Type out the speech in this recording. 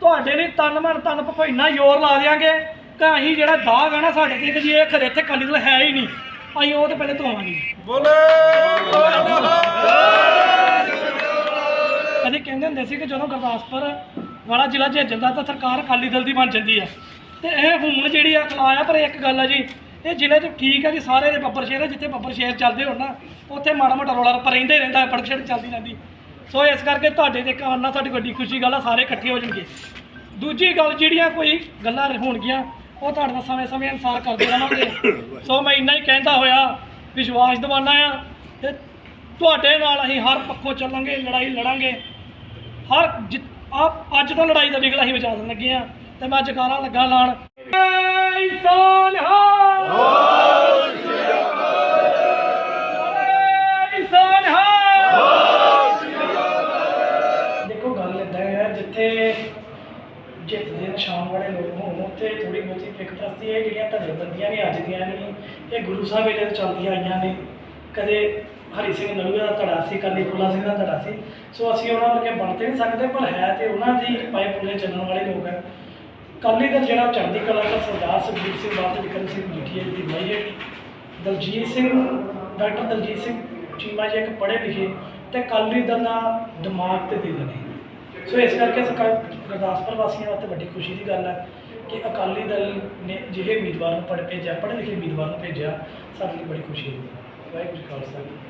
ਤੁਹਾਡੇ ਲਈ ਤਨ ਮਨ ਤਨ ਭਫੈਨਾ ਜ਼ੋਰ ਲਾ ਦਿਆਂਗੇ। ਤਾਂ ਅਸੀਂ ਜਿਹੜਾ ਦਾਗ ਹੈ ਨਾ ਸਾਡੇ ਤੇ ਜੀ ਇਹ ਖਰੇ ਇੱਥੇ ਕਾਲੀ ਦਲ ਹੈ ਹੀ ਨਹੀਂ। ਅਸੀਂ ਉਹ ਤੇ ਪਹਿਲੇ ਧੋਵਾਂਗੇ ਕਦੇ ਕਹਿੰਦੇ ਹੁੰਦੇ ਸੀ ਕਿ ਜਦੋਂ ਗੁਰਦਾਸਪੁਰ ਵਾਲਾ ਜ਼ਿਲ੍ਹਾ ਜੇ ਜਾਂਦਾ ਤਾਂ ਸਰਕਾਰ ਅਕਾਲੀ ਦਲ ਦੀ ਬਣ ਜਾਂਦੀ ਹੈ ਤੇ ਇਹ ਹੁਣ ਜਿਹੜੀ ਆ ਖਲਾਇਆ ਪਰ ਇੱਕ ਗੱਲ ਆ ਜੀ, ਇਹ ਜ਼ਿਲ੍ਹੇ 'ਚ ਠੀਕ ਹੈ ਜੀ, ਸਾਰੇ ਦੇ ਬੱਬਰ ਸ਼ੇਰ ਆ, ਜਿੱਥੇ ਬੱਬਰ ਸ਼ੇਰ ਚੱਲਦੇ ਹੋਣ ਨਾ, ਉੱਥੇ ਮਾੜਾ ਮੋਟਾ ਰੌਲਾ ਰੱਪਾ ਰਹਿੰਦਾ ਹੀ ਰਹਿੰਦਾ ਫੜਛੜ ਚੱਲਦੀ ਰਹਿੰਦੀ। ਸੋ ਇਸ ਕਰਕੇ ਤੁਹਾਡੇ ਦੇ ਕਾਰਨ ਨਾਲ ਸਾਡੀ ਵੱਡੀ ਖੁਸ਼ੀ ਗੱਲ ਆ, ਸਾਰੇ ਇਕੱਠੇ ਹੋ ਜਾਣਗੇ। ਦੂਜੀ ਗੱਲ ਜਿਹੜੀਆਂ ਕੋਈ ਗੱਲਾਂ ਹੋਣਗੀਆਂ, ਉਹ ਤੁਹਾਡੇ ਨਾਲ ਸਮੇਂ-ਸਮੇਂ ਅਨੁਸਾਰ ਕਰਦੇ ਰਹਾਂਗੇ। ਸੋ ਮੈਂ ਇੰਨਾ ਹੀ ਕਹਿੰਦਾ ਹੋਇਆ, ਵਿਸ਼ਵਾਸ ਦਿਵਾਨਾ ਆ ਤੇ ਤੁਹਾਡੇ ਨਾਲ ਅਸੀਂ ਹਰ ਪੱਖੋਂ ਚੱਲਾਂਗੇ, ਲੜਾਈ ਲੜਾਂਗੇ। ਹਰ ਜਿ- ਅੱਜ ਤੋਂ ਲੜਾਈ ਦਾ ਵਿਗਲ ਅਸੀਂ ਬਚਾ ਦੇਣ ਲੱਗੇ ਆ ਤੇ ਮੈਂ ਜਕਾਰਾ ਲੱਗਾ ਲਾਣ। ਜੈ ਸਾਨਹਾ ਜੈ ਸਾਨਹਾ ਦੇਖੋ, ਗੱਲ ਇਦਾਂ ਹੈ, ਜਿੱਥੇ ਜਿੱਤ ਦੇ ਨਿਸ਼ਾਨ ਵਾਲੇ ਲੋਕ ਹੋਣ, ਉੱਥੇ ਥੋੜੀ ਬਹੁਤੀ ਫਿੱਕ ਪ੍ਰਸਤੀ ਹੈ ਜਿਹੜੀਆਂ ਤੁਹਾਡੇ ਬੰਦੀਆਂ ਨੇ, ਅੱਜ ਦੀਆਂ ਨੇ, ਇਹ ਗੁਰੂ ਸਾਹਿਬ ਵੇਲੇ ਚੱਲਦੀਆਂ ਆਈਆਂ ਨੇ। ਕਦੇ ਹਰੀ ਸਿੰਘ ਨਲੂਆ ਦਾ ਧੜਾ ਸੀ ਕਦੇ ਫੁੱਲਾ ਸਿੰਘ ਦਾ ਧੜਾ ਸੀ। ਸੋ ਅਸੀਂ ਉਹਨਾਂ ਵਰਗੇ ਬਣ ਤੇ ਨਹੀਂ ਸਕਦੇ, ਪਰ ਹੈ ਤੇ ਉਹਨਾਂ ਦੀ ਪਾਏ ਪੂਰੇ ਚੱਲਣ ਵਾਲੇ ਲੋਕ ਹੈ ਕਾਲੀ ਦਾ ਜਿਹੜਾ ਚੜ੍ਹਦੀ ਕਲਾ ਦਾ ਸਰਦਾਰ ਸੁਖਬੀਰ ਸਿੰਘ ਬਾਦਲ ਵਿਕਰਮ ਸਿੰਘ ਮਜੀਠੀਆ ਦੀ ਅਗਵਾਈ ਦਲਜੀਤ ਸਿੰਘ, ਡਾਕਟਰ ਦਲਜੀਤ ਸਿੰਘ ਚੀਮਾ ਜੀ ਇੱਕ ਪੜ੍ਹੇ ਲਿਖੇ ਤੇ ਕਾਲੀ ਦਲ ਦਾ ਦਿਮਾਗ ਤੇ ਦਿਲ ਨੇ ਸੋ ਇਸ ਕਰਕੇ ਸਰਕਾਰ ਗੁਰਦਾਸਪੁਰ ਵਾਸੀਆਂ ਵਾਸਤੇ ਵੱਡੀ ਖੁਸ਼ੀ ਦੀ ਗੱਲ ਹੈ ਕਿ ਅਕਾਲੀ ਦਲ ਨੇ ਜਿਹੇ ਉਮੀਦਵਾਰ ਨੂੰ ਪੜ੍ਹ ਭੇਜਿਆ, ਪੜ੍ਹੇ ਲਿਖੇ ਉਮੀਦਵਾਰ ਨੂੰ ਭੇਜਿਆ। ਸਾਡੇ ਲਈ ਬੜੀ ਖੁਸ਼ੀ ਹੈ ਵਾਹਿਗੁਰੂ ਜੀ ਕਾ ਖਾਲਸਾ।